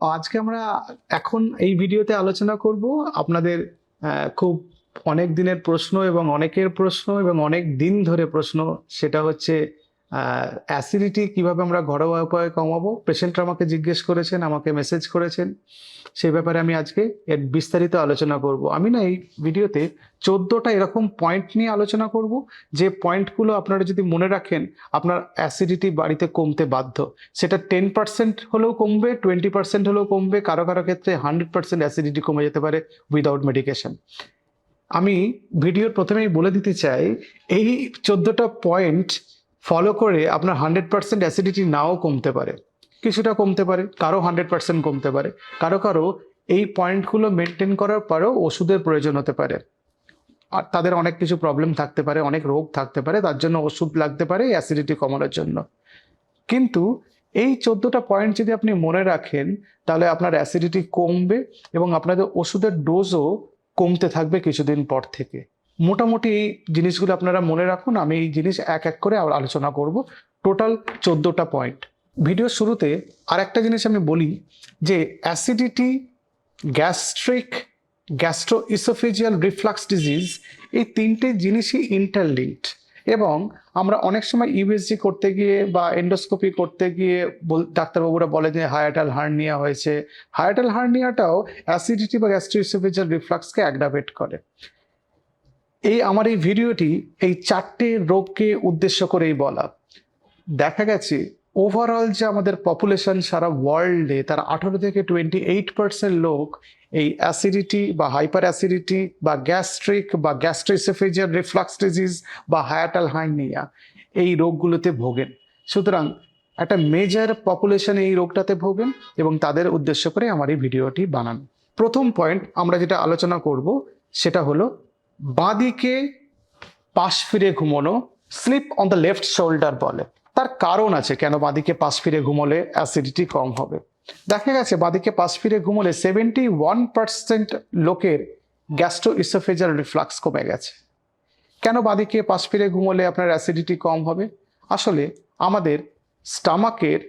আজকে আমরা এখন এই ভিডিওতে আলোচনা করব আপনাদের খুব অনেক দিনের প্রশ্ন এবং অনেকের প্রশ্ন এবং অনেক দিন ধরে প্রশ্ন, সেটা হচ্ছে অ্যাসিডিটি কীভাবে আমরা ঘরোয়া উপায়ে কমাবো? পেশেন্টরা আমাকে জিজ্ঞেস করেছেন, আমাকে মেসেজ করেছেন। সেই ব্যাপারে আমি আজকে এর বিস্তারিত আলোচনা করব। আমি না এই ভিডিওতে চোদ্দোটা এরকম পয়েন্ট নিয়ে আলোচনা করব, যে পয়েন্টগুলো আপনারা যদি মনে রাখেন, আপনার অ্যাসিডিটি বাড়িতে কমতে বাধ্য। সেটা টেন পার্সেন্ট হলেও কমবে টোয়েন্টি পার্সেন্ট হলেও কমবে, কারও কারও ক্ষেত্রে হান্ড্রেড পার্সেন্ট অ্যাসিডিটি কমে যেতে পারে উইদাউট মেডিকেশন আমি ভিডিওর প্রথমেই বলে দিতে চাই, এই চোদ্দোটা পয়েন্ট ফলো করে আপনার হান্ড্রেড পার্সেন্ট অ্যাসিডিটি নাও কমতে পারে। কিছুটা কমতে পারে, কারও হান্ড্রেড পার্সেন্ট কমতে পারে, কারও কারও এই পয়েন্টগুলো মেনটেন করার পরেও ওষুধের প্রয়োজন হতে পারে। আর তাদের অনেক কিছু প্রবলেম থাকতে পারে, অনেক রোগ থাকতে পারে, তার জন্য ওষুধ লাগতে পারে অ্যাসিডিটি কমানোর জন্য। কিন্তু এই চোদ্দোটা পয়েন্ট যদি আপনি মনে রাখেন, তাহলে আপনার অ্যাসিডিটি কমবে এবং আপনাদের ওষুধের ডোজও কমতে থাকবে কিছুদিন পর থেকে। মোটামুটি এই জিনিসগুলো আপনারা মনে রাখুন, আমি এই জিনিস এক এক করে আলোচনা করব। টোটাল চোদ্দোটা পয়েন্ট ভিডিওর শুরুতে আর একটা জিনিস আমি বলি যে acidity gastric gastro oesophageal reflux disease এই তিনটে জিনিসই ইন্টারলিঙ্কড এবং আমরা অনেক সময় ইউএসজি করতে গিয়ে বা এন্ডোস্কোপি করতে গিয়ে ডাক্তারবাবুরা বলে যে হায়াটাল হার্নিয়া হয়েছে। হায়াটাল হার্নিয়াটাও অ্যাসিডিটি বা গ্যাস্ট্রো ইসোফেজিয়াল রিফ্লাক্সকে অ্যাগ্রাভেট করে। এই আমার এই ভিডিওটি এই চারটে রোগকে উদ্দেশ্য করেই বলা। দেখা গেছে ওভারঅল যে আমাদের পপুলেশন সারা ওয়ার্ল্ডে তার আঠারো থেকে টোয়েন্টি এইট পার্সেন্ট লোক এই অ্যাসিডিটি বা হাইপার অ্যাসিডিটি বা গ্যাস্ট্রিক বা গ্যাস্ট্রিসেফেজিয়াল রিফ্লাক্স ডিজিজ বা হায়াটাল হাইনিয়া এই রোগগুলোতে ভোগেন। সুতরাং একটা মেজর পপুলেশন এই রোগটাতে ভোগেন এবং তাদের উদ্দেশ্য করে আমার এই ভিডিওটি বানান। প্রথম পয়েন্ট আমরা যেটা আলোচনা করব, সেটা হলো বাঁদিকে পাশ ফিরে ঘুমানো, sleep on the left shoulder বলে। তার কারণ আছে কেন বাঁদিকে পাশ ফিরে ঘুমোলে অ্যাসিডিটি কম হবে। দেখা গেছে বাঁদিকে পাশ ফিরে ঘুমোলে সেভেন্টি ওয়ান পার্সেন্ট লোকের গ্যাস্ট্রো ইসোফেজাল রিফ্লাক্স কমে গেছে। কেন বাঁদিকে পাশ ফিরে ঘুমোলে আপনার অ্যাসিডিটি কম হবে? আসলে আমাদের স্টামাকের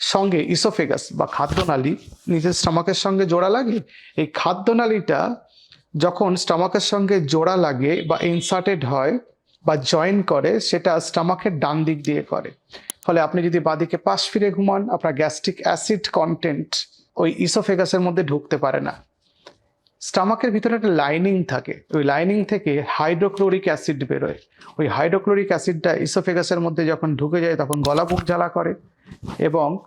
সঙ্গে ইসোফেগাস বা খাদ্যনালী, নিজের স্টামাকের সঙ্গে জোড়া লাগে এই খাদ্যনালীটা যখন স্টমাকের সঙ্গে জোড়া লাগে বা ইনসার্টেড হয় বা জয়েন করে, সেটা স্টমাকের ডান দিক দিয়ে করে। ফলে আপনি যদি বাদিকে পাশ ফিরে ঘুমান, আপনার গ্যাস্ট্রিক অ্যাসিড কন্টেন্ট ওই ইসোফেগাসের মধ্যে ঢুকতে পারে না। স্টামাকের ভিতরে একটা লাইনিং থাকে। ওই লাইনিং থেকে হাইড্রোক্লোরিক অ্যাসিড বেরোয়। ওই হাইড্রোক্লোরিক অ্যাসিডটা ইসোফেগাসের মধ্যে যখন ঢুকে যায়, তখন গলা বুক জ্বালা করে এবং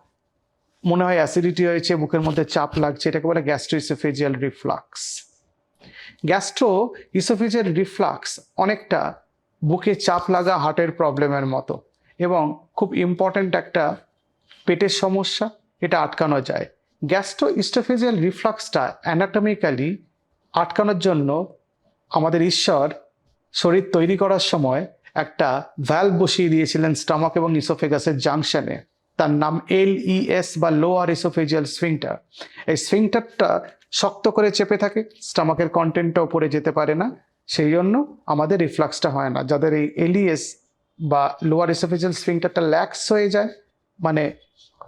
মনে হয় অ্যাসিডিটি হয়েছে, বুকের মধ্যে চাপ লাগছে, এটাকে বলে gastro oesophageal reflux gastro oesophageal reflux অনেকটা বুকে চাপ লাগা হার্টের প্রবলেমের মতো এবং খুব ইম্পর্ট্যান্ট একটা পেটের সমস্যা, এটা আটকানো যায়। গ্যাস্ট্রো ইস্টোফেজিয়াল রিফ্লাক্সটা অ্যানাটমিক্যালি আটকানোর জন্য আমাদের ঈশ্বর শরীর তৈরি করার সময় একটা ভ্যালভ বসিয়ে দিয়েছিলেন স্টামাক এবং ইসোফেগাসের জাংশনে তার নাম এল ইএস বা লোয়ার ইসোফেজিয়াল স্ফিংটার এই স্ফিংটারটা শক্ত করে চেপে থাকে, স্টামাকের কন্টেন্টটা উপরে যেতে পারে না। সেই জন্য আমাদের রিফ্লাক্সটা হয় না। যাদের এই এলিএস বা লোয়ার ইসোফেজিয়াল স্ফিংটারটা ল্যাক্স হয়ে যায় মানে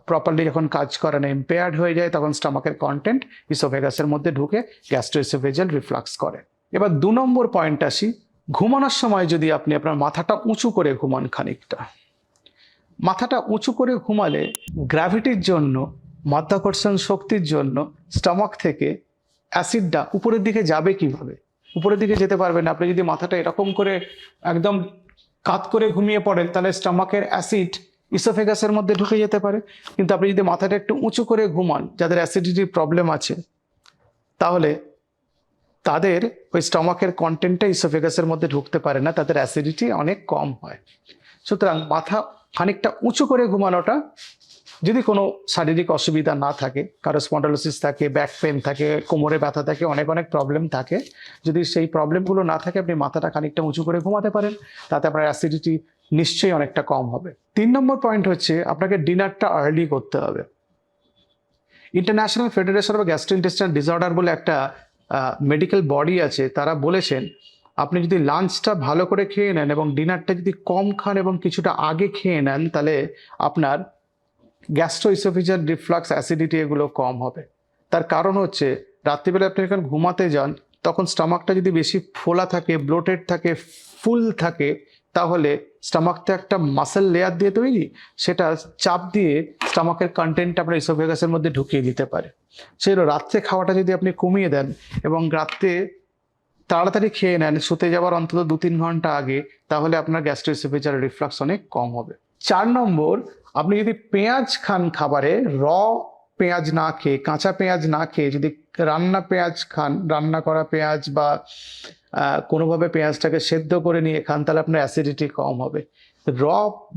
প্রপারলি যখন কাজ করে না ইম্পেয়ার্ড হয়ে যায়, তখন স্টামাকের কন্টেন্ট ইসোফেগাসের মধ্যে ঢুকে গ্যাস্ট্রো ইসোফেজিয়াল রিফ্লাক্স করে। এবার দু নম্বর পয়েন্ট আসি। ঘুমানোর সময় যদি আপনি আপনার মাথাটা উঁচু করে ঘুমান খানিকটা। মাথাটা উঁচু করে ঘুমালে গ্র্যাভিটির জন্য মাধ্যাকর্ষণ শক্তির জন্য স্টমাক থেকে অ্যাসিডটা উপরের দিকে যাবে কীভাবে? উপরের দিকে যেতে পারবে না। আপনি যদি মাথাটা এরকম করে একদম কাত করে ঘুমিয়ে পড়েন, তাহলে স্টমাকের অ্যাসিড ইসোফেগাসের মধ্যে ঢুকে যেতে পারে। কিন্তু আপনি যদি মাথাটা একটু উঁচু করে ঘুমান, যাদের অ্যাসিডিটির প্রবলেম আছে, তাহলে তাদের ওই স্টমাকের কন্টেন্টটা ইসোফেগাসের মধ্যে ঢুকতে পারে না, তাদের অ্যাসিডিটি অনেক কম হয়। সুতরাং মাথা খানিকটা উঁচু করে ঘুমানোটা যদি কোনো শারীরিক অসুবিধা না থাকে, কারও স্পন্ডালোসিস থাকে ব্যাক পেন থাকে, কোমরে ব্যথা থাকে, অনেক অনেক প্রবলেম থাকে, যদি সেই প্রবলেমগুলো না থাকে, আপনি মাথাটা খানিকটা উঁচু করে ঘুমাতে পারেন, তাতে আপনার অ্যাসিডিটি নিশ্চয়ই অনেকটা কম হবে। তিন নম্বর পয়েন্ট হচ্ছে, আপনাকে ডিনারটা আর্লি করতে হবে। International Federation of gastrointestinal disorder বলে একটা মেডিকেল বডি আছে, তারা বলেছেন, আপনি যদি লাঞ্চটা ভালো করে খেয়ে নেন এবং ডিনারটা যদি কম খান এবং কিছুটা আগে খেয়ে নেন, তাহলে আপনার গ্যাস্ট্রো ইসোফিজার রিফ্লাক্স অ্যাসিডিটি এগুলো কম হবে। তার কারণ হচ্ছে, রাত্রিবেলা আপনি যখন ঘুমাতে যান, তখন স্টামাকটা যদি বেশি ফোলা থাকে, ব্লোটেড থাকে, ফুল থাকে, তাহলে স্টামাকটা একটা মাসেল লেয়ার দিয়ে তৈরি, সেটা চাপ দিয়ে স্টামাকের কন্টেন্ট আপনার ইসোফেগাসের মধ্যে ঢুকিয়ে দিতে পারে। সেজন্য রাত্রে খাওয়াটা যদি আপনি কমিয়ে দেন এবং রাত্রে তাড়াতাড়ি খেয়ে নেন, শুতে যাওয়ার অন্তত দু তিন ঘণ্টা আগে, তাহলে আপনার গ্যাস্ট্রোইসোফেজার রিফ্লাক্স অনেক কম হবে। চার নম্বর আপনি যদি পেঁয়াজ খান খাবারে, র পেঁয়াজ না খেয়ে, কাঁচা পেঁয়াজ না খেয়ে যদি রান্না পেঁয়াজ খান, রান্না করা পেঁয়াজ বা কোনোভাবে পেঁয়াজটাকে সেদ্ধ করে নিয়ে খান, তাহলে আপনার অ্যাসিডিটি কম হবে। র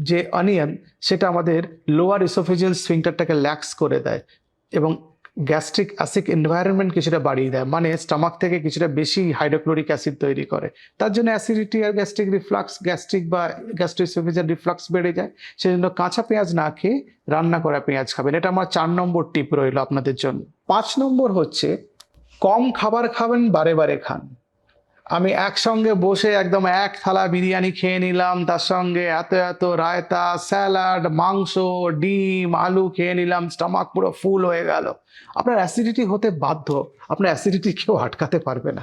যে অনিয়ন সেটা আমাদের লোয়ার ইসোফেজিয়াল স্ফিংটারটাকে ল্যাক্স করে দেয় এবং গ্যাস্ট্রিক অ্যাসিক এনভায়রনমেন্ট কিছুটা বাড়িয়ে দেয় মানে স্টমাক থেকে কিছুটা বেশি হাইড্রোক্লোরিক অ্যাসিড তৈরি করে। তার জন্য অ্যাসিডিটি আর গ্যাস্ট্রিক রিফ্লাক্স গ্যাস্ট্রিক বা গ্যাস্ট্রোইসোফেজিয়াল রিফ্লাক্স বেড়ে যায়। সেজন্য কাঁচা পেঁয়াজ না খেয়ে রান্না করা পেঁয়াজ খাবেন। এটা আমার চার নম্বর টিপ রইল আপনাদের জন্য। পাঁচ নম্বর হচ্ছে, কম খাবার খাবেন, বারে বারে খান। আমি একসঙ্গে বসে একদম এক থালা বিরিয়ানি খেয়ে নিলাম, তার সঙ্গে এত এত রায়তা, স্যালাড, মাংস, ডিম, আলু খেয়ে নিলাম, স্টামাক পুরো ফুল হয়ে গেল। আপনার অ্যাসিডিটি হতে বাধ্য, আপনার অ্যাসিডিটি কেউ আটকাতে পারবে না।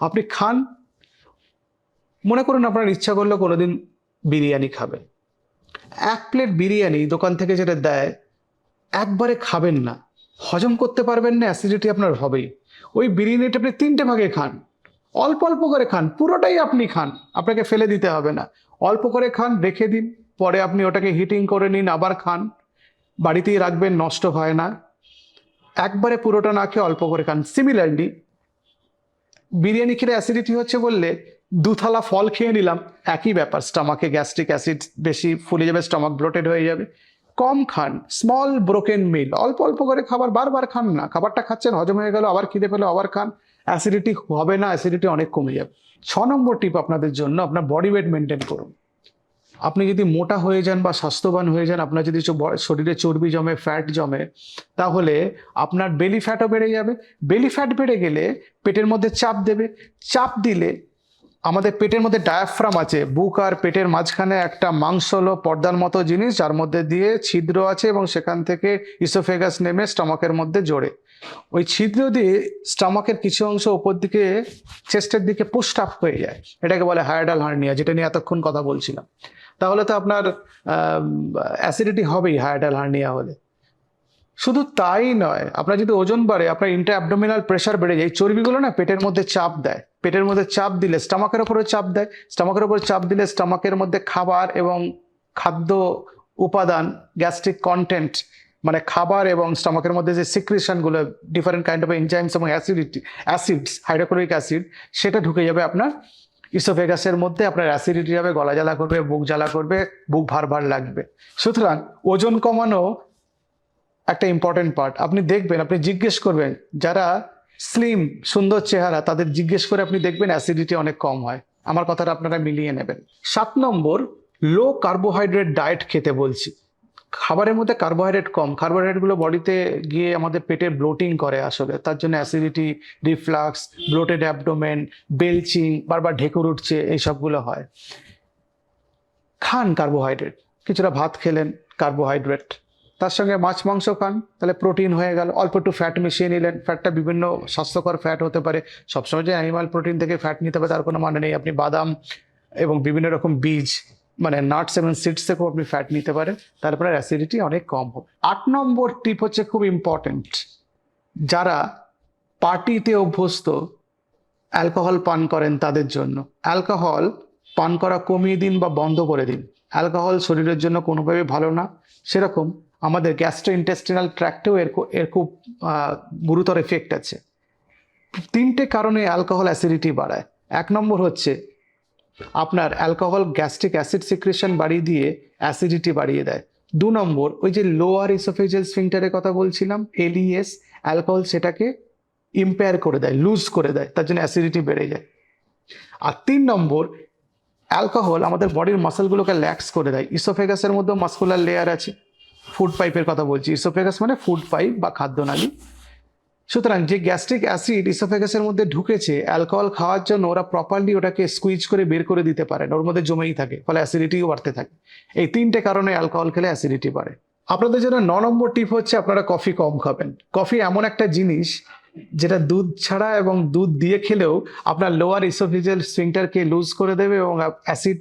আপনি খান, মনে করুন আপনার ইচ্ছা করল কোনোদিন বিরিয়ানি খাবেন এক প্লেট বিরিয়ানি দোকান থেকে যেটা দেয়, একবারে খাবেন না। হজম করতে পারবেন না, অ্যাসিডিটি আপনার হবেই। ওই বিরিয়ানিটা আপনি তিনটে ভাগে খান। অল্প অল্প করে খান, পুরোটাই আপনি খান, আপনাকে ফেলে দিতে হবে না। অল্প করে খান, রেখে দিন, পরে আপনি ওটাকে হিটিং করে নিন, আবার খান। বাড়িতেই রাখবেন, নষ্ট হয় না। একবারে পুরোটা না খেয়ে অল্প করে খান। সিমিলারলি বিরিয়ানি খেলে অ্যাসিডিটি হচ্ছে বললে দু থালা ফল খেয়ে নিলাম, একই ব্যাপার স্টামাকে গ্যাস্ট্রিক অ্যাসিড বেশি ফুলে যাবে স্টমাক ব্লোটেড হয়ে যাবে। কম খান স্মল ব্রোকেন মিল অল্প অল্প করে খাবার, বারবার খান না, খাবারটা খাচ্ছেন, হজম হয়ে গেল, আবার খিদে পেল, আবার খান। অ্যাসিডিটি হবে না অ্যাসিডিটি অনেক কমে যাবে। ছ নম্বর টিপ আপনাদের জন্য, আপনার বডি ওয়েট মেনটেন করুন। আপনি যদি মোটা হয়ে যান বা স্বাস্থ্যবান হয়ে যান, আপনার যদি শরীরে চর্বি জমে ফ্যাট জমে, তাহলে আপনার বেলি ফ্যাটও বেড়ে যাবে। বেলি ফ্যাট বেড়ে গেলে পেটের মধ্যে চাপ দেবে। চাপ দিলে আমাদের পেটের মধ্যে ডায়াফ্রাম আছে, বুক আর পেটের মাঝখানে একটা মাংসলো পর্দার মতো জিনিস, যার মধ্যে দিয়ে ছিদ্র আছে এবং সেখান থেকে ইসোফেগাস নেমে স্টমাকের মধ্যে জোড়ে ওই ছিদ্র দিয়ে স্টমাকের কিছু অংশ ওপর দিকে, চেস্টের দিকে পুস্ট আপ হয়ে যায়। এটাকে বলে হায়াডাল হার্নিয়া যেটা নিয়ে এতক্ষণ কথা বলছিলাম। তাহলে তো আপনার অ্যাসিডিটি হবেই হায়াডাল হার্নিয়া হলে। শুধু তাই নয়, আপনার যদি ওজন বাড়ে, আপনার ইন্টার অ্যাবডোমিনাল প্রেশার বেড়ে যায়। চর্বিগুলো না পেটের মধ্যে চাপ দেয়। পেটের মধ্যে চাপ দিলে স্টামাকের উপরে চাপ দেয়। স্টামাকের উপরে চাপ দিলে স্টামাকের মধ্যে খাবার এবং খাদ্য উপাদান গ্যাস্ট্রিক কন্টেন্ট মানে খাবার এবং স্টমাকের মধ্যে যে সিক্রেশনগুলো ডিফারেন্ট কাইন্ড অফ এনজাইমস এবং অ্যাসিডিটি অ্যাসিডস হাইড্রোক্লোরিক অ্যাসিড সেটা ঢুকে যাবে আপনার ইসোফেগাসের মধ্যে, আপনার অ্যাসিডিটি যাবে গলা জ্বালা করবে, বুক জ্বালা করবে, বুক ভার ভার লাগবে। সুতরাং ওজন কমানো একটা ইম্পর্টেন্ট পার্ট আপনি দেখবেন, আপনি জিজ্ঞেস করবেন, যারা স্লিম সুন্দর চেহারা, তাদের জিজ্ঞেস করে আপনি দেখবেন অ্যাসিডিটি অনেক কম হয়। আমার কথাটা আপনারা মিলিয়ে নেবেন। সাত নম্বর লো কার্বোহাইড্রেট ডায়েট খেতে বলছি। খাবারের মধ্যে কার্বোহাইড্রেট কম। কার্বোহাইড্রেটগুলো বডিতে গিয়ে আমাদের পেটে ব্লোটিং করে আসলে। তার জন্য acidity reflux bloated abdomen belching বারবার ঢেকুর উঠছে, এইসবগুলো হয়। খান কার্বোহাইড্রেট কিছুটা ভাত খেলেন কার্বোহাইড্রেট তার সঙ্গে মাছ, মাংস খান, তাহলে প্রোটিন হয়ে গেল। অল্প একটু ফ্যাট মিশিয়ে নিলেন। ফ্যাটটা বিভিন্ন স্বাস্থ্যকর ফ্যাট হতে পারে। সবসময় যে অ্যানিমাল প্রোটিন থেকে ফ্যাট নিতে হবে, তার কোনো মানে নেই। আপনি বাদাম এবং বিভিন্ন রকম বীজ মানে নাটস এবং সিডস থেকেও আপনি ফ্যাট নিতে পারেন, তারপরে অ্যাসিডিটি অনেক কম হবে। আট নম্বর টিপ হচ্ছে খুব ইম্পর্টেন্ট যারা পার্টিতে অভ্যস্ত অ্যালকোহল পান করেন তাদের জন্য। অ্যালকোহল পান করা কমিয়ে দিন বা বন্ধ করে দিন। অ্যালকোহল শরীরের জন্য কোনোভাবে ভালো না। সেরকম আমাদের গ্যাস্ট্রো ইন্টেস্টিনাল ট্র্যাক্টেও এর এর খুব গুরুতর এফেক্ট আছে। তিনটে কারণে অ্যালকোহল অ্যাসিডিটি বাড়ায়। এক নম্বর হচ্ছে আপনার অ্যালকোহল গ্যাস্ট্রিক অ্যাসিড সিক্রেশন বাড়িয়ে দিয়ে অ্যাসিডিটি বাড়িয়ে দেয়। দু নম্বর, ওই যে লোয়ার ইসোফেজিয়াল স্ফিংটারের কথা বলছিলাম, এলইএস, অ্যালকোহল সেটাকে ইম্পেয়ার করে দেয়, লুজ করে দেয়, তার জন্য অ্যাসিডিটি বেড়ে যায়। আর তিন নম্বর, অ্যালকোহল আমাদের বডির মাসেলগুলোকে ল্যাক্স করে দেয়। ইসোফেগাসের মধ্যেও মাস্কুলার লেয়ার আছে। ফুড পাইপের কথা বলছি। ইসোফেগাস মানে ফুড পাইপ বা খাদ্যনালী। সুতরাং যে গ্যাস্ট্রিক অ্যাসিড ইসোফেগাসের মধ্যে ঢুকেছে, অ্যালকোহল খাওয়ার জন্য ওরা প্রপারলি ওটাকে স্কুইজ করে বের করে দিতে পারে। ওর মধ্যে জমেই থাকে, ফলে অ্যাসিডিটিও বাড়তে থাকে। এই তিনটে কারণে অ্যালকোহল খেলে অ্যাসিডিটি বাড়ে। আপনাদের জন্য ন নম্বর টিপ হচ্ছে আপনারা কফি কম খাবেন। কফি এমন একটা জিনিস যেটা দুধ ছাড়া এবং দুধ দিয়ে খেলেও আপনার লোয়ার ইসোফিজিয়াল স্ফিংটারকে লুজ করে দেবে এবং অ্যাসিড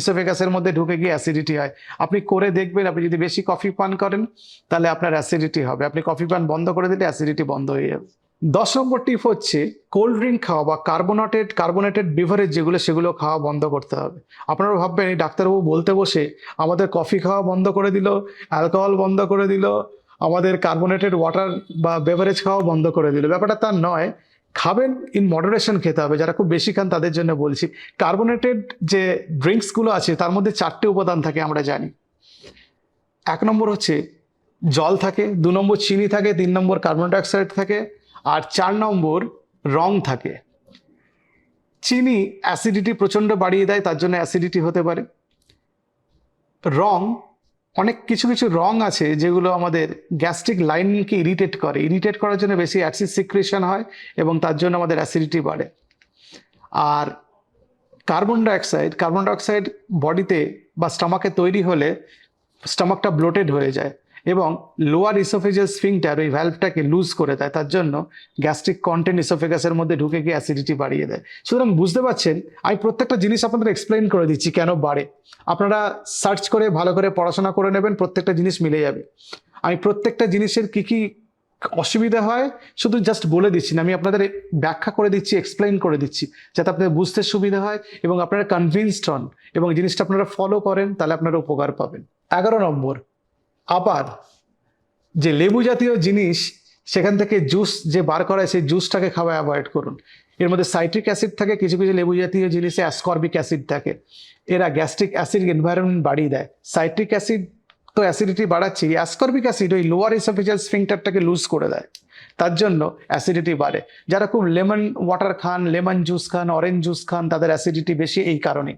ইসোফেগাসের মধ্যে ঢুকে গিয়ে অ্যাসিডিটি হয়। আপনি করে দেখবেন, আপনি যদি বেশি কফি পান করেন, তাহলে আপনার অ্যাসিডিটি হবে। আপনি কফি পান বন্ধ করে দিলে অ্যাসিডিটি বন্ধ হয়ে যাবে। দশ নম্বর টিপ হচ্ছে কোল্ড ড্রিঙ্ক খাওয়া বা কার্বোনেটেড কার্বোনেটেড বিভারেজ যেগুলো, সেগুলো খাওয়া বন্ধ করতে হবে। আপনারা ভাববেন, এই ডাক্তারবাবু বলতে বসে আমাদের কফি খাওয়া বন্ধ করে দিল অ্যালকোহল বন্ধ করে দিল আমাদের কার্বোনেটেড ওয়াটার বা বেভারেজ খাওয়া বন্ধ করে দিল। ব্যাপারটা তার নয়, খাবেন ইন মডারেশন খেতে হবে। যারা খুব বেশি খান তাদের জন্য বলছি কার্বোনেটেড যে ড্রিঙ্কসগুলো আছে তার মধ্যে চারটে উপাদান থাকে আমরা জানি। এক নম্বর হচ্ছে জল থাকে, দু নম্বর চিনি থাকে, তিন নম্বর কার্বন ডাইঅক্সাইড থাকে, আর চার নম্বর রং থাকে। চিনি অ্যাসিডিটি প্রচণ্ড বাড়িয়ে দেয়, তার জন্য অ্যাসিডিটি হতে পারে। রং অনেক কিছু কিছু রং আছে যেগুলো আমাদের গ্যাস্ট্রিক লাইনকে ইরিটেট করে। ইরিটেট করার জন্য বেশি অ্যাসিড সিক্রেশন হয় এবং তার জন্য আমাদের অ্যাসিডিটি বাড়ে। আর কার্বন ডাইঅক্সাইড কার্বন ডাইঅক্সাইড বডিতে বা স্টমাকে তৈরি হলে স্টমাকটা ব্লোটেড হয়ে যায়। এবং লোয়ার ইসোফেজিয়াল স্ফিংটার ওই ভ্যালভটাকে লুজ করে দেয়, তার জন্য গ্যাস্ট্রিক কন্টেন্ট ইসোফেগাসের মধ্যে ঢুকে গিয়ে অ্যাসিডিটি বাড়িয়ে দেয়। সুতরাং বুঝতে পারছেন, আমি প্রত্যেকটা জিনিস আপনাদের এক্সপ্লেন করে দিচ্ছি কেন বাড়ে। আপনারা সার্চ করে, ভালো করে পড়াশোনা করে নেবেন, প্রত্যেকটা জিনিস মিলে যাবে। আমি প্রত্যেকটা জিনিসের কি কি অসুবিধা হয়, শুধু জাস্ট বলে দিচ্ছি না, আমি আপনাদের ব্যাখ্যা করে দিচ্ছি এক্সপ্লেন করে দিচ্ছি, যাতে আপনাদের বুঝতে সুবিধা হয় এবং আপনারা কনভিনসড হন এবং জিনিসটা আপনারা ফলো করেন, তাহলে আপনারা উপকার পাবেন। এগারো নম্বর আবার যে লেবু জাতীয় জিনিস, সেখান থেকে জুস যে বার করা হয়, সেই জুসটাকে খাওয়া অ্যাভয়েড করুন। এর মধ্যে সাইট্রিক অ্যাসিড থাকে, কিছু কিছু লেবু জাতীয় জিনিসে অ্যাসকর্বিক অ্যাসিড থাকে। এরা গ্যাস্ট্রিক অ্যাসিড এনভায়রনমেন্ট বাড়িয়ে দেয়। সাইট্রিক অ্যাসিড তো অ্যাসিডিটি বাড়াচ্ছে অ্যাসকর্বিক অ্যাসিড ওই লোয়ার ইসোফিজিয়াল স্ফিংটারটাকে লুজ করে দেয়। তার জন্য অ্যাসিডিটি বাড়ে। যারা খুব লেমন ওয়াটার খান লেমন জুস খান অরেঞ্জ জুস খান, তাদের অ্যাসিডিটি বেশি এই কারণে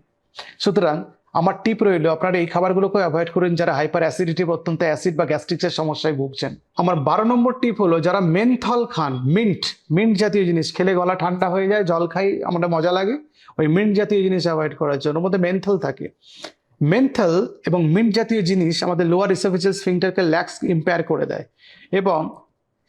সুতরাং আমার টিপ রইল, আপনারা এই খাবারগুলোকে অ্যাভয়েড করুন যারা হাইপার অ্যাসিডিটি অত্যন্ত অ্যাসিড বা গ্যাস্ট্রিক্সের সমস্যায় ভুগছেন। আমার বারো নম্বর টিপ হলো, যারা মেনথল খান মিন্ট মিন্ট জাতীয় জিনিস, খেলে গলা ঠান্ডা হয়ে যায়, জল খাই, আমাদের মজা লাগে, ওই মিন্ট জাতীয় জিনিস অ্যাভয়েড করার জন্য। মধ্যে মেনথল থাকে। মেন্থাল এবং মিন্ট জাতীয় জিনিস আমাদের লোয়ার ইসোফিজিয়াল স্ফিংটারকে ল্যাক্স ইম্পেয়ার করে দেয়। এবং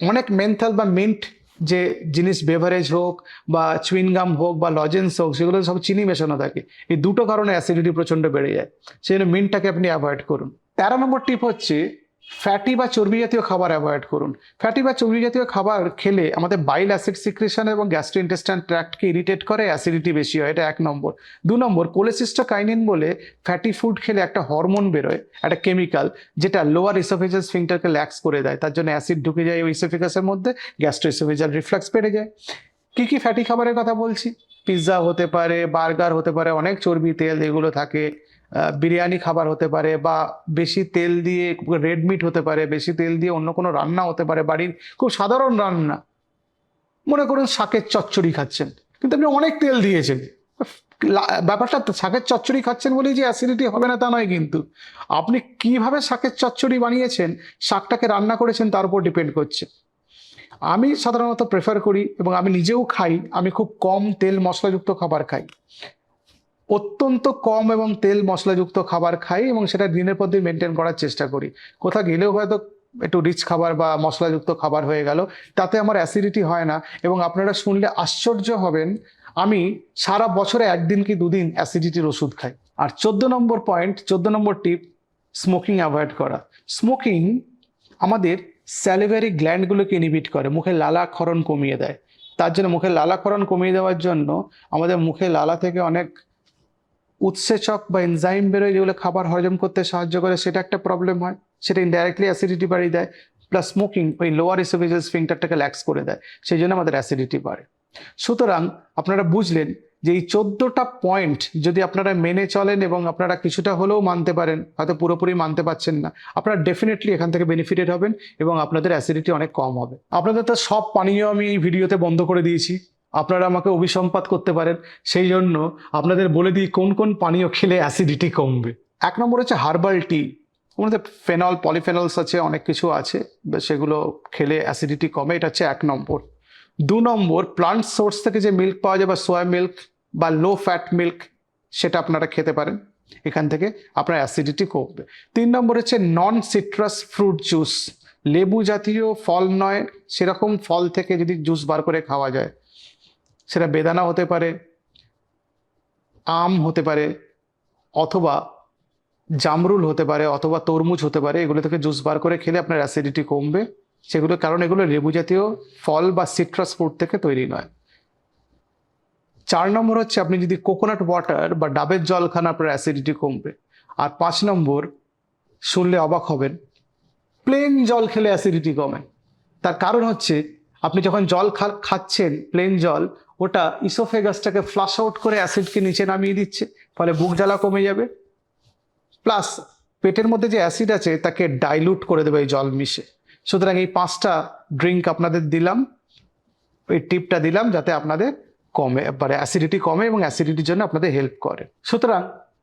অনেক মেন্থাল বা মিন্ট যে জিনিস বেভারেজ হোক বা চুইনগাম হোক বা লজেন্স হোক, সেগুলো সব চিনি মেশানো থাকে। এই দুটো কারণে অ্যাসিডিটি প্রচণ্ড বেড়ে যায়। সেই জন্য মিনটাকে আপনি অ্যাভয়েড করুন। তেরো নম্বর টিপ হচ্ছে ফ্যাটি বা চর্বি জাতীয় খাবার অ্যাভয়েড করুন। ফ্যাটি বা চর্বি জাতীয় খাবার খেলে আমাদের বাইল অ্যাসিড সিক্রেশন এবং গ্যাস্ট্রোইন্টেস্টাইন ট্র্যাক্টকে ইরিটেট করে অ্যাসিডিটি বেশি হয়, এটা এক নম্বর। দু নম্বর কোলেসিস্টোকাইনিন বলে ফ্যাটি ফুড খেলে একটা হরমোন বেরোয়, একটা কেমিক্যাল যেটা লোয়ার ইসোফেজাস ফিংটারকে ল্যাক্স করে দেয়। তার জন্য অ্যাসিড ঢুকে যায় ওই ইসোফিকাসের মধ্যে গ্যাস্ট্রো ইসোফেজাল রিফ্লাক্স বেড়ে যায়। কী কী ফ্যাটি খাবারের কথা বলছি? পিৎজা হতে পারে, বার্গার হতে পারে, অনেক চর্বি, তেল এগুলো থাকে। বিরিয়ানি খাবার হতে পারে বা বেশি তেল দিয়ে রেড মিট হতে পারে, বেশি তেল দিয়ে অন্য কোনো রান্না হতে পারে, বাড়ির খুব সাধারণ রান্না। মনে করুন শাকের চচ্চড়ি খাচ্ছেন, কিন্তু আপনি অনেক তেল দিয়েছেন। ব্যাপারটা শাকের চচ্চড়ি খাচ্ছেন বলেই যে অ্যাসিডিটি হবে না তা নয় কিন্তু। আপনি কীভাবে শাকের চচ্চড়ি বানিয়েছেন, শাকটাকে রান্না করেছেন তার উপর ডিপেন্ড করছে। আমি সাধারণত প্রেফার করি এবং আমি নিজেও খাই, আমি খুব কম তেল মশলাযুক্ত খাবার খাই। অত্যন্ত কম এবং তেল মশলাযুক্ত খাবার খাই এবং সেটা দিনের পর দিন মেনটেন করার চেষ্টা করি। কোথাও গেলেও হয়তো একটু রিচ খাবার বা মশলাযুক্ত খাবার হয়ে গেল, তাতে আমার অ্যাসিডিটি হয় না এবং আপনারা শুনলে আশ্চর্য হবেন, আমি সারা বছরে একদিন কি দুদিন অ্যাসিডিটির ওষুধ খাই। আর চোদ্দ নম্বর পয়েন্ট চোদ্দ নম্বর টিপ স্মোকিং অ্যাভয়েড করা। স্মোকিং আমাদের স্যালিভারি গ্ল্যান্ডগুলোকে ইনহিবিট করে, মুখে লালাক্ষরণ কমিয়ে দেয়। তার জন্য মুখে লালাক্ষরণ কমিয়ে দেওয়ার জন্য আমাদের মুখে লালা থেকে অনেক উৎসেচক বা এনজাইম বেরোয় যেগুলো খাবার হজম করতে সাহায্য করে, সেটা একটা প্রবলেম হয়। সেটা ইনডাইরেক্টলি অ্যাসিডিটি বাড়িয়ে দেয় প্লাস স্মোকিং ওই লোয়ার ইসোফেজিয়াল স্ফিংটারটাকে ল্যাক্স করে দেয়, সেই জন্য আমাদের অ্যাসিডিটি বাড়ে। সুতরাং আপনারা বুঝলেন যে এই চোদ্দোটা পয়েন্ট যদি আপনারা মেনে চলেন এবং আপনারা কিছুটা হলেও মানতে পারেন, হয়তো পুরোপুরি মানতে পারছেন না, আপনারা ডেফিনেটলি এখান থেকে বেনিফিটেড হবেন এবং আপনাদের অ্যাসিডিটি অনেক কম হবে। আপনাদের তো সব পানীয় আমি এই ভিডিওতে বন্ধ করে দিয়েছি। আপনারা আমাকে অভিসম্পাত করতে পারেন। সেই জন্য আপনাদের বলে দিই, কোন কোন পানীয় খেলে অ্যাসিডিটি কমবে। এক নম্বর হচ্ছে হার্বাল টি মধ্যে ফেনল পলিফেনলস আছে, অনেক কিছু আছে সেগুলো খেলে অ্যাসিডিটি কমে, এটা হচ্ছে এক নম্বর। দু নম্বর প্লান্ট সোর্স থেকে যে মিল্ক পাওয়া যায় বা সোয়া মিল্ক বা লো ফ্যাট মিল্ক সেটা আপনারা খেতে পারেন। এখান থেকে আপনার অ্যাসিডিটি কমবে। তিন নম্বর হচ্ছে নন সিট্রাস ফ্রুট জুস লেবু জাতীয় ফল নয়, সেরকম ফল থেকে যদি জুস বার করে খাওয়া যায় সেটা বেদানা হতে পারে, আম হতে পারে, অথবা জামরুল হতে পারে, অথবা তরমুজ হতে পারে, এগুলো থেকে জুস বার করে খেলে আপনার অ্যাসিডিটি কমবে। সেগুলো, কারণ এগুলো লেবু জাতীয় ফল বা সিট্রাস ফ্রুট থেকে তৈরি নয়। চার নম্বর হচ্ছে আপনি যদি কোকোনাট ওয়াটার বা ডাবের জল খান, আপনার অ্যাসিডিটি কমবে। আর পাঁচ নম্বর, শুনলে অবাক হবেন প্লেন জল খেলে অ্যাসিডিটি কমে। তার কারণ হচ্ছে, আপনি যখন জল খাচ্ছেন প্লেন জল ওটা ইসোফেগাসটাকে ফ্লাশ আউট করে অ্যাসিডকে নিচে নামিয়ে দিচ্ছে, ফলে বুক জ্বালা কমে যাবে। প্লাস পেটের মধ্যে যে অ্যাসিড আছে, তাকে ডাইলুট করে দেবে এই জল মিশে। সুতরাং এই পাঁচটা ড্রিঙ্ক আপনাদের দিলাম, এই টিপটা দিলাম যাতে আপনাদের কমে মানে অ্যাসিডিটি কমে এবং অ্যাসিডিটির জন্য আপনাদের হেল্প করে। সুতরাং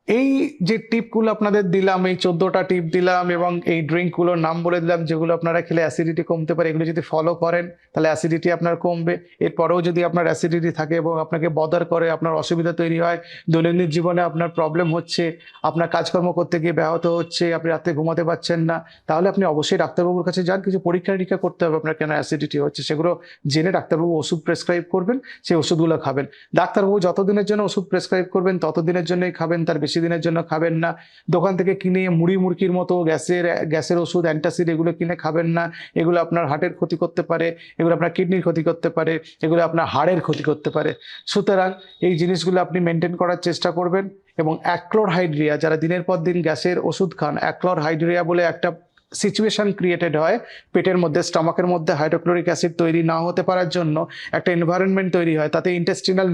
এই যে টিপগুলো আপনাদের দিলাম, এই চোদ্দোটা টিপ দিলাম এবং এই ড্রিঙ্কগুলোর নাম বলে দিলাম, যেগুলো আপনারা খেলে অ্যাসিডিটি কমতে পারে, এগুলো যদি ফলো করেন, তাহলে অ্যাসিডিটি আপনার কমবে। এরপরেও যদি আপনার অ্যাসিডিটি থাকে এবং আপনাকে বদার করে, আপনার অসুবিধা তৈরি হয়, দৈনন্দিন জীবনে আপনার প্রবলেম হচ্ছে, আপনার কাজকর্ম করতে গিয়ে ব্যাহত হচ্ছে, আপনি রাতে ঘুমাতে পারছেন না, তাহলে আপনি অবশ্যই ডাক্তারবাবুর কাছে যান, কিছু পরীক্ষা নিরীক্ষা করতে হবে আপনার কেন অ্যাসিডিটি হচ্ছে, সেগুলো জেনে ডাক্তারবাবু ওষুধ প্রেসক্রাইব করবেন, সেই ওষুধগুলো খাবেন। ডাক্তারবাবু যতদিনের জন্য ওষুধ প্রেসক্রাইব করবেন, ততদিনের জন্যই খাবেন, তার বেশি দিনের জন্য খাবেন না। দোকান থেকে কিনে মুড়ি মুরগির মতো গ্যাসের গ্যাসের ওষুধ, অ্যান্টাসিড এগুলো কিনে খাবেন না। এগুলো আপনার হার্টের ক্ষতি করতে পারে, এগুলো আপনার কিডনির ক্ষতি করতে পারে, এগুলো আপনার হাড়ের ক্ষতি করতে পারে। সুতরাং এই জিনিসগুলো আপনি মেনটেন করার চেষ্টা করবেন এবং অ্যাক্লোরহাইড্রিয়া যারা দিনের পর দিন গ্যাসের ওষুধ খান অ্যাক্লোরহাইড্রিয়া বলে একটা সিচুয়েশন ক্রিয়েটেড হয় পেটের মধ্যে, স্টমাকের মধ্যে হাইড্রোক্লোরিক অ্যাসিড তৈরি না হতে পারার জন্য। একটা এনভায়রনমেন্ট তৈরি হয়, তাতে ইন্টেস্টিনাল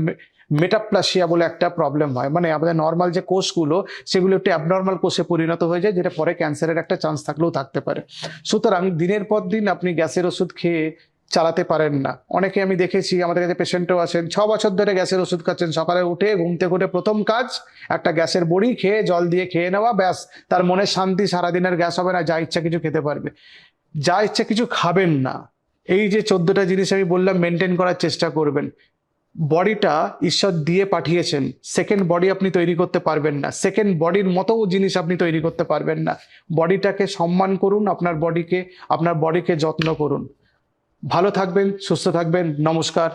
মেটাপ্লাসিয়া বলে একটা প্রবলেম হয়। মানে আমাদের নর্মাল যে কোষগুলো, সেগুলো একটু অ্যাবনর্মাল কোষে পরিণত হয়ে যায়, যেটা পরে ক্যান্সারের একটা চান্স থাকলেও থাকতে পারে। সুতরাং দিনের পর দিন আপনি গ্যাসের ওষুধ খেয়ে চালাতে পারেন না। অনেকে আমি দেখেছি, আমাদের কাছে পেশেন্টও আসেন ছ বছর ধরে গ্যাসের ওষুধ খাচ্ছেন, সকালে উঠে ঘুম থেকে উঠে প্রথম কাজ, একটা গ্যাসের বড়ি খেয়ে, জল দিয়ে খেয়ে নেওয়া, ব্যাস। তার মনে শান্তি, সারাদিনের গ্যাস হবে না, যা ইচ্ছা কিছু খেতে পারবে। যা ইচ্ছা কিছু খাবেন না। এই যে চোদ্দটা জিনিস আমি বললাম মেনটেন করার চেষ্টা করবেন। বডিটা ঈশ্বর দিয়ে পাঠিয়েছেন। সেকেন্ড বডি আপনি তৈরি করতে পারবেন না। সেকেন্ড বডির মতো জিনিস আপনি তৈরি করতে পারবেন না। বডিটাকে সম্মান করুন, আপনার বডিকে আপনার বডিকে যত্ন করুন। ভালো থাকবেন, সুস্থ থাকবেন, নমস্কার।